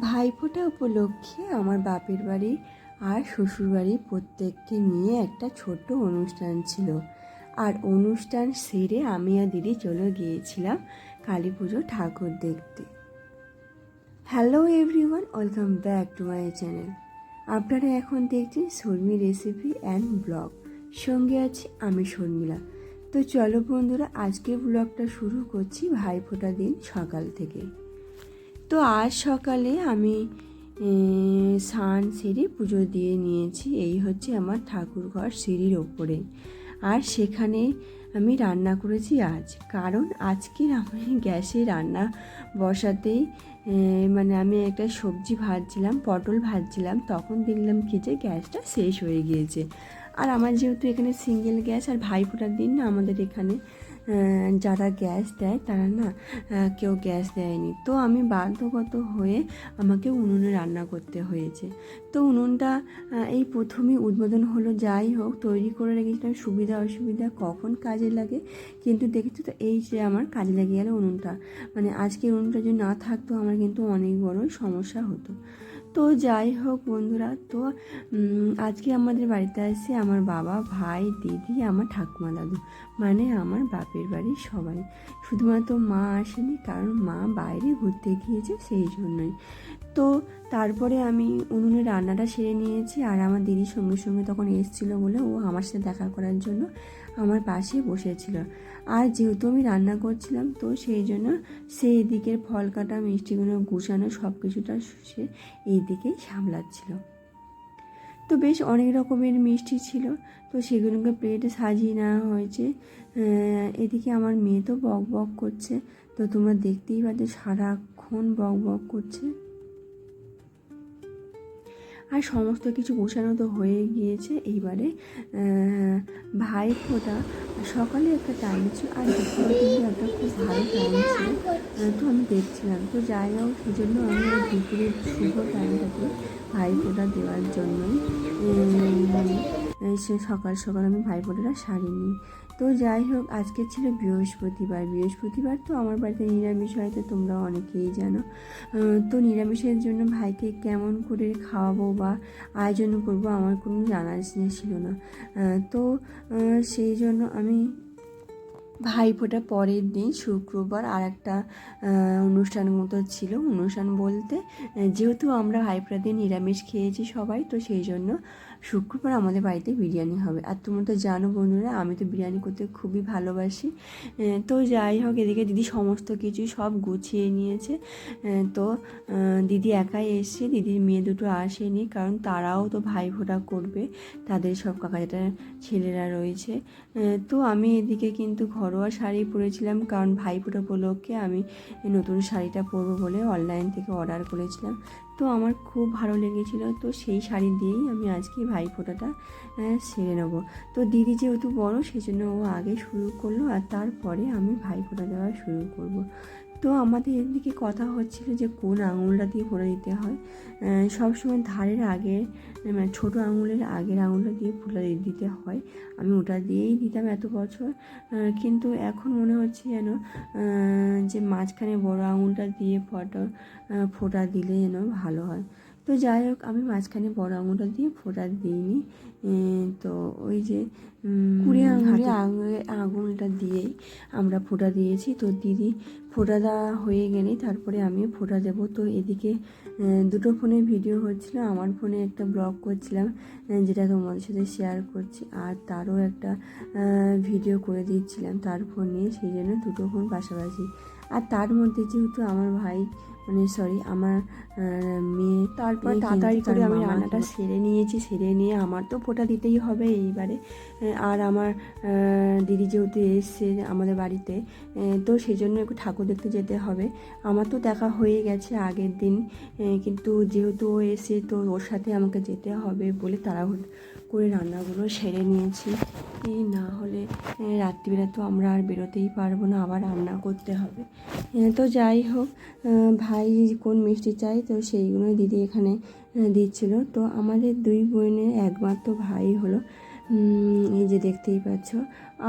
ভাইফোঁটা উপলক্ষে আমার বাপের বাড়ি আর শ্বশুর বাড়ি প্রত্যেককে নিয়ে একটা ছোট্ট অনুষ্ঠান ছিল। আর অনুষ্ঠান সেরে আমি আর দিদি চলে গিয়েছিলাম কালী পুজো ঠাকুর দেখতে। Hello everyone welcome back to my channel আপনারা এখন দেখছেন শর্মি রেসিপি অ্যান্ড ব্লগ সঙ্গে আছি আমি শর্মিলা। তো চলো বন্ধুরা, আজকের ব্লগটা শুরু করছি ভাইফোঁটা দিন সকাল থেকে। তো আজ সকালে আমি সান সিঁড়ি পুজো দিয়ে নিয়েছি। এই হচ্ছে আমার ঠাকুর ঘর সিঁড়ির ওপরে। আর সেখানে আমি রান্না করেছি আজ। কারণ আজকের আমি গ্যাসে রান্না বসাতেই মানে আমি একটা সবজি ভাজছিলাম, পটল ভাজছিলাম। তখন দেখলাম কি যে গ্যাসটা শেষ হয়ে গিয়েছে। আর আমার যেহেতু এখানে সিঙ্গেল গ্যাস, আর ভাইফোঁটার দিন না আমাদের এখানে যারা গ্যাস দেয়, তারা না কেউ গ্যাস দেয়নি। তো আমি বাধ্যগত হয়ে আমাকে উনুনে রান্না করতে হয়েছে। তো উনুনটা এই প্রথমেই উদ্বোধন হলো, যাই হোক, তৈরি করে রেখেছিলাম। সুবিধা, অসুবিধা কখন কাজে লাগে? কিন্তু দেখেছি তো, এই যে আমার কাজে লেগে গেল উনুনটা। মানে আজকে উনুনটা যদি না থাকতো, আমার কিন্তু অনেক বড় সমস্যা হতো। তো যাই হোক বন্ধুরা, তো আজকে আমাদের বাড়িতে আসছে আমার বাবা, ভাই, দিদি, আমার ঠাকুমা দাদু মানে আমার বাপের বাড়ির সবাই। শুধুমাত্র মা আসেনি, কারণ মা বাইরে ঘুরতে গিয়েছে সেই জন্যই। তো তারপরে আমি উনুনে রান্নাটা সেরে নিয়েছি আর আমার দিদির সঙ্গে সঙ্গে তখন এসেছিল বলে ও আমার সাথে দেখা করার জন্য আমার পাশে বসেছিল। আর যেহেতু আমি রান্না করছিলাম, তো সেই জন্য সেই দিকের ফল কাটা, মিষ্টিগুলো গুছানো সব কিছুটা সে এই দিকেই সামলাচ্ছিল। তো বেশ অনেক রকমের মিষ্টি ছিল, তো সেগুলোকে প্লেটে সাজিয়ে নেওয়া হয়েছে। এদিকে আমার মেয়ে তো বক বক করছে, তো তোমরা দেখতেই পাচ্ছ সারাক্ষণ বক বক করছে। আর সমস্ত কিছু গোছানো তো হয়ে গিয়েছে। এইবারে ভাই ফোটা সকালে একটা টাইম ছিল আর দুপুরে কিন্তু একটা খুব ভালো টাইম ছিল। তো আমি দেখছিলাম। তো যাই হোক সেই জন্য আমি দুপুরের শুভ টাইমটাকে ভাই ফোটা দেওয়ার জন্যই সে সকাল সকাল আমি ভাই ফোটাটা সারিনি তো যাই হোক আজকে ছিল বৃহস্পতিবার। বৃহস্পতিবার তো আমার বাড়িতে নিরামিষ হয়, তো তোমরা অনেকেই জানো। তো নিরামিষের জন্য ভাইকে কেমন করে খাওয়াবো বা আয়োজন করব আমার কোনো জানার ছিল না। তো সেই জন্য আমি ভাইফোঁটা পরের দিন শুক্রবার আর একটা অনুষ্ঠান মতো ছিল। অনুষ্ঠান বলতে যেহেতু আমরা ভাইফোঁটা দিন নিরামিষ খেয়েছি সবাই, তো সেই জন্য শুক্রবার আমাদের বাড়িতে বিরিয়ানি হবে। আর তোমরা তো জানো বন্ধুরা, আমি তো বিরিয়ানি করতে খুবই ভালোবাসি। তো যাই হোক, এদিকে দিদি সমস্ত কিছু সব গুছিয়ে নিয়েছে। তো দিদি একাই এসছে, দিদির মেয়ে দুটো আসেনি, কারণ তারাও তো ভাই ভাইফোঁটা করবে, তাদের সব কাকাটা ছেলেরা রয়েছে। তো আমি এদিকে কিন্তু ঘরোয়া শাড়ি পরেছিলাম, কারণ ভাইফোঁটা উপলক্ষে আমি নতুন শাড়িটা পরবো বলে অনলাইন থেকে অর্ডার করেছিলাম। তো আমার খুব ভালো লেগেছিলো। তো সেই শাড়ি দিয়েই আমি আজকে ভাই ফোটাটা সেরে নেব। তো দিদি যেহেতু বড় সেই জন্য ও আগে শুরু করল আর তারপরে আমি ভাই ফোটা দেওয়া শুরু করব। তো আমাদের এদিকে কথা হচ্ছিল যে কোন আঙুলটা দিয়ে ফুলে দিতে হয়। সব সবসময় ধারের আগে মানে ছোটো আঙুলের আগের আঙুলটা দিয়ে ফুলে দিতে হয়। আমি ওটা দিয়েই দিতাম এত বছর। কিন্তু এখন মনে হচ্ছে যেন যে মাঝখানে বড় আঙুলটা দিয়ে ফটো ফোটা দিলে যেন ভালো হয়। তো যাই হোক আমি মাঝখানে বড় আঙুলটা দিয়ে ফোটা দিইনি। তো ওই যে কুড়ি আঙুলে আঙুলে আঙুলটা দিয়েই আমরা ফোটা দিয়েছি। তো দিদি ফোটা দেওয়া হয়ে গেলেই তারপরে আমি ফোঁটা দেবো। তো এদিকে দুটো ফোনে ভিডিও হচ্ছিল। আমার ফোনে একটা ব্লগ করছিলাম যেটা তোমাদের সাথে শেয়ার করছি। আর তারও একটা ভিডিও করে দিচ্ছিলাম তার ফোন নিয়ে। সেই জন্য দুটো ফোন পাশাপাশি। আর তার মধ্যে যেহেতু আমার ভাই মানে সরি আমার মেয়ে তারপর তাড়াতাড়ি করে আমি রান্নাটা সেরে নিয়েছি সেরে নিয়ে আমার তো ফোঁটা দিতেই হবে এইবারে। আর আমার দিদি যেহেতু এসছে আমাদের বাড়িতে তো সেই জন্য একটু ঠাকুর দেখতে যেতে হবে। আমার তো দেখা হয়ে গেছে আগের দিন কিন্তু যেহেতু ও এসে তো ওর সাথে আমাকে যেতে হবে বলে তাড়াহুড়ো করে রান্নাগুলো সেরে নিয়েছি। এই না হলে রাত্রিবেলা তো আমরা আর বেরোতেই পারব না, আবার রান্না করতে হবে। তো যাই হোক ভাই কোন মিষ্টি চাই তো সেইগুলো দিদি এখানে দিচ্ছিল। তো আমাদের দুই বোনের একমাত্র ভাই হলো এই যে দেখতেই পাচ্ছ।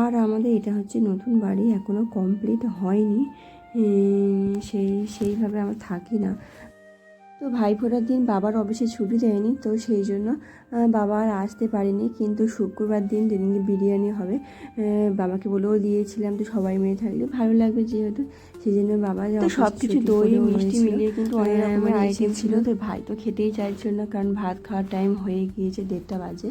আর আমাদের এটা হচ্ছে নতুন বাড়ি এখনও কমপ্লিট হয়নি। সেই, সেইভাবে আমরা থাকি না। তো ভাই ভাইফোঁটার দিন বাবার অফিসে ছুটি দেয়নি, তো সেই জন্য বাবা আর আসতে পারেনি। কিন্তু শুক্রবার দিন যেদিনকে বিরিয়ানি হবে বাবাকে বলেও দিয়েছিলাম তো সবাই মিলে থাকলে। ভালো লাগবে যেহেতু। সেই জন্য বাবা তো সব কিছু দই মিষ্টি মিলিয়ে কিন্তু অনেক রকমের আইটেম ছিল। তো ভাই তো খেতেই চাইছিল না কারণ ভাত খাওয়ার টাইম হয়ে গিয়েছে দেড়টা বাজে।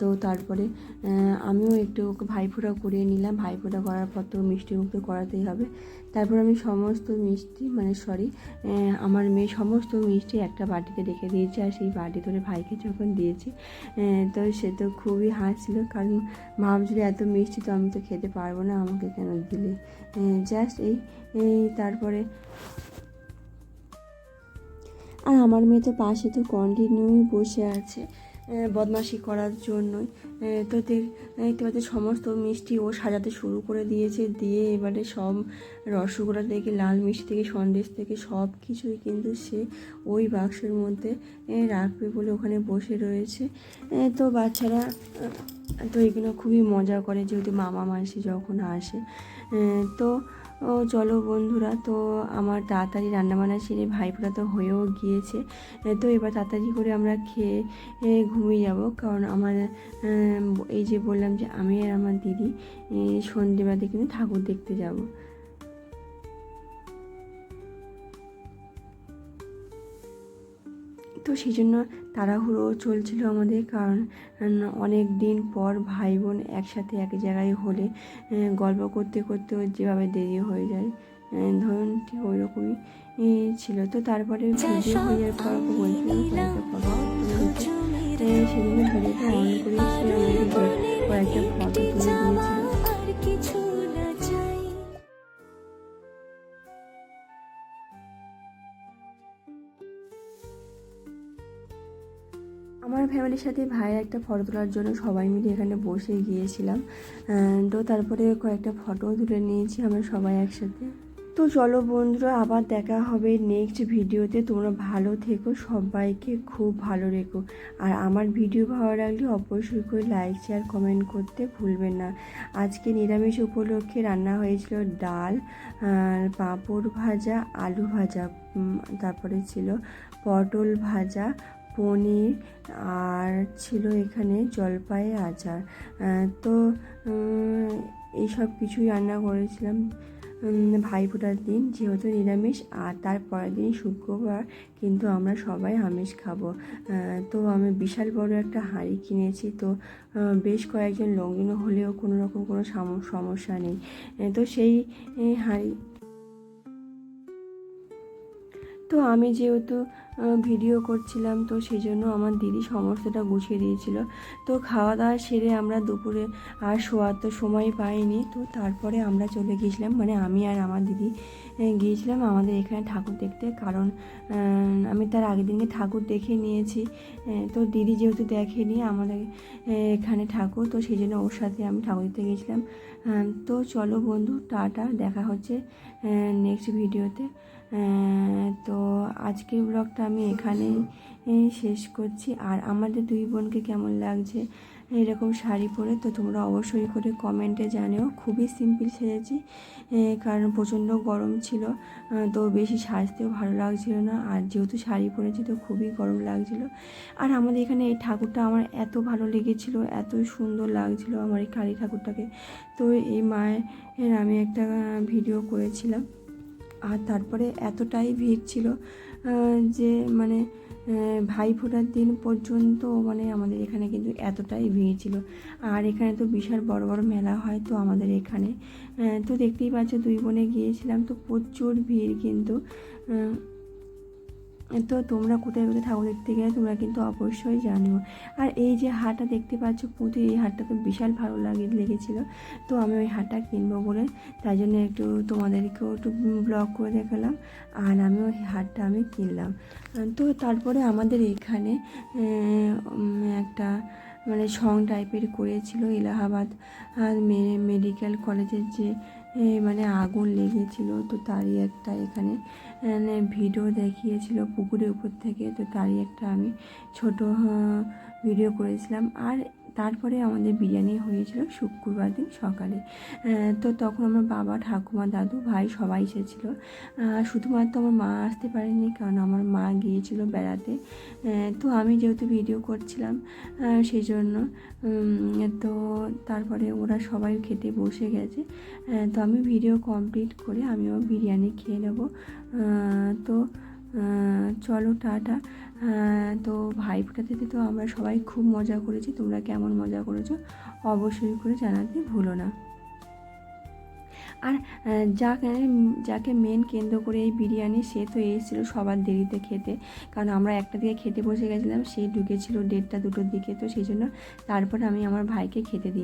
তো তারপরে আমিও একটু ভাইফোঁটা করিয়ে নিলাম। ভাইফোঁটা করার পর তো মিষ্টি মুখ তো করাতেই হবে। তারপর আমি সমস্ত মিষ্টি মানে সরি আমার মেয়ে সমস্ত মিষ্টি একটা বাটিতে রেখে দিয়েছে আর সেই বাটি ধরে ভাইকে যখন দিয়েছি তো সে তো খুবই হাসছিল কারণ ভাবছিল এত মিষ্টি তো আমি তো খেতে পারব না আমাকে কেন দিলে? জাস্ট এই তারপরে আর আমার মেয়ে তো পাশে তো কন্টিনিউই বসে আছে বদমাশি করার জন্যই। তো দেখ- দেখতে সমস্ত মিষ্টি ও সাজাতে শুরু করে দিয়েছে, দিয়ে এবারে সব রসগোল্লা থেকে, লাল মিষ্টি থেকে, সন্দেশ থেকে সব কিছুই কিন্তু সে ওই বাক্সের মধ্যে রাখবে বলে ওখানে বসে রয়েছে। তো বাচ্চারা তো এগুলো খুবই মজা করে, যেহেতু মামা মাসি যখন আসে তো ও চলো বন্ধুরা, তো আমার তাড়াতাড়ি রান্নাবান্না সেরে ভাইফোঁটা তো হয়েও গিয়েছে। তো এবার তাড়াতাড়ি করে আমরা খেয়ে ঘুমিয়ে যাব। কারণ আমার এই যে বললাম যে আমি আর আমার দিদি সন্ধেবেলাতে কিন্তু ঠাকুর দেখতে যাব। তো সেই জন্য তাড়াহুড়ো চলছিল আমাদের কারণ অনেক দিন পর ভাই বোন একসাথে এক জায়গায় হলে গল্প করতে করতে যেভাবে দেরি হয়ে যায় ধরুন ঠিক ওই রকমই ছিল। তো তারপরে ভিডিও হয়ে যাওয়ার পর বলছিলাম ভিডিওটা অন করে কয়েকটা ফটো তুলে দিয়েছিল। আমার ফ্যামিলির সাথে ভাইয়ের একটা ফটো তোলার জন্য সবাই মিলে এখানে বসে গিয়েছিলাম। তো তারপরে কয়েকটা ফটো তুলে নিয়েছি আমরা সবাই একসাথে। তো চলো বন্ধুরা, আবার দেখা হবে নেক্সট ভিডিওতে তোমরা ভালো থেকো, সবাইকে খুব ভালো রেখো। আর আমার ভিডিও ভালো লাগলে অবশ্যই করে লাইক শেয়ার কমেন্ট করতে ভুলবেন না। আজকে নিরামিষ উপলক্ষে রান্না হয়েছিল ডাল পাঁপড় ভাজা, আলু ভাজা তারপরে ছিল পটল ভাজা পনির আর ছিল এখানে জলপাই, আচার। তো এই সব কিছুই রান্না করেছিলাম। ভাইফোঁটার দিন যেহেতু নিরামিষ, আর তার পরের দিন শুক্রবার, কিন্তু আমরা সবাই আমিষ খাব। তো আমি বিশাল বড় একটা হাঁড়ি কিনেছি, তো বেশ কয়েকজন লোকজন হলেও কোনো রকম কোনো সাম- সমস্যা নেই। তো সেই হাঁড়ি তো আমি যেহেতু ভিডিও করছিলাম, তো সেই জন্য আমার দিদি সমস্তটা গুছিয়ে দিয়েছিল। তো খাওয়া দাওয়া সেরে আমরা দুপুরে আর শোয়ার তো সময় পাইনি, তো তারপরে আমরা চলে গিয়েছিলাম। মানে আমি আর আমার দিদি গিয়েছিলাম আমাদের এখানে ঠাকুর দেখতে। কারণ আমি তার আগের দিনকে ঠাকুর দেখে নিয়েছি। তো দিদি যেহেতু দেখেনি আমাদের এখানে ঠাকুর, তো সেই জন্য ওর সাথে আমি ঠাকুর দেখতে গিয়েছিলাম। তো চলো বন্ধু, টাটা, দেখা হচ্ছে নেক্সট ভিডিওতে তো আজকের ব্লগটা আমি এখানেই এই শেষ করছি। আর আমাদের দুই বোনকে কেমন লাগছে? এরকম শাড়ি পরে, তো তোমরা অবশ্যই করে কমেন্টে জানিও। খুবই সিম্পল সেজেছি কারণ প্রচণ্ড গরম ছিল তো বেশি সাজতেও ভালো লাগছিল না। আর যেহেতু শাড়ি পরেছি, তো খুবই গরম লাগছিল। আর আমাদের এখানে এই ঠাকুরটা আমার এত ভালো লেগেছিল, এত সুন্দর লাগছিল আমার এই কালী ঠাকুরটাকে। তো এই মায়ের আমি একটা ভিডিও করেছিলাম। আর তারপরে এতটাই ভিড় ছিল যে মানে ভাই ফোটার দিন পর্যন্ত মানে আমাদের এখানে কিন্তু এতটাই ভিড় ছিল। আর এখানে তো বিশাল বড় বড় মেলা হয় তো আমাদের এখানে। তো দেখতেই পাচ্ছ দুই বোনে গিয়েছিলাম তো প্রচুর ভিড় কিন্তু। তো তোমরা কোথায় কোথায় ঠাকুর দেখতে গেলে তোমরা কিন্তু অবশ্যই জানিও আর এই যে হাটটা দেখতে পাচ্ছ, পুঁতি এই হাটটা তো বিশাল ভালো লাগে লেগেছিলো। তো আমি ওই হাটটা কিনবো বলে তাই জন্য একটু তোমাদেরকেও একটু ব্লগ করে দেখালাম আর আমি ওই হাটটা আমি কিনলাম। তো তারপরে আমাদের এখানে একটা মানে সং টাইপের করেছিল এলাহাবাদ। মেডিকেল কলেজের যে মানে আগুন লেগেছিল, তো তারই একটা এখানে মানে ভিডিও দেখিয়েছিল পুকুরের উপর থেকে, তো তারই একটা আমি ছোট ভিডিও করেছিলাম। আর তারপরে আমাদের বিরিয়ানি হয়েছিল শুক্রবার দিন সকালে। তো তখন আমার বাবা, ঠাকুমা, দাদু, ভাই সবাই এসেছিল। শুধুমাত্র আমার মা আসতে পারেনি কারণ আমার মা গিয়েছিল বেড়াতে। তো আমি যেহেতু ভিডিও করছিলাম সেই জন্য তো তারপরে ওরা সবাই খেতে বসে গেছে। তো আমি ভিডিও কমপ্লিট করে আমিও বিরিয়ানি খেয়ে নেব। তো চলো, টাটা। আহ, তো ভাইফোঁটাতে তো আমরা সবাই খুব মজা করেছি। তোমরা কেমন মজা করেছ অবশ্যই করে জানাতে ভুলো না। আর যাকে যাকে মেন কেন্দ্র করে এই বিরিয়ানি সে তো এসেছিল সবার দেরিতে খেতে। কারণ আমরা একটা দিকে খেতে বসে গেছিলাম সে ঢুকেছিল দেড়টা দুটোর দিকে তো সেই জন্য তারপর আমি আমার ভাইকে খেতে দিই।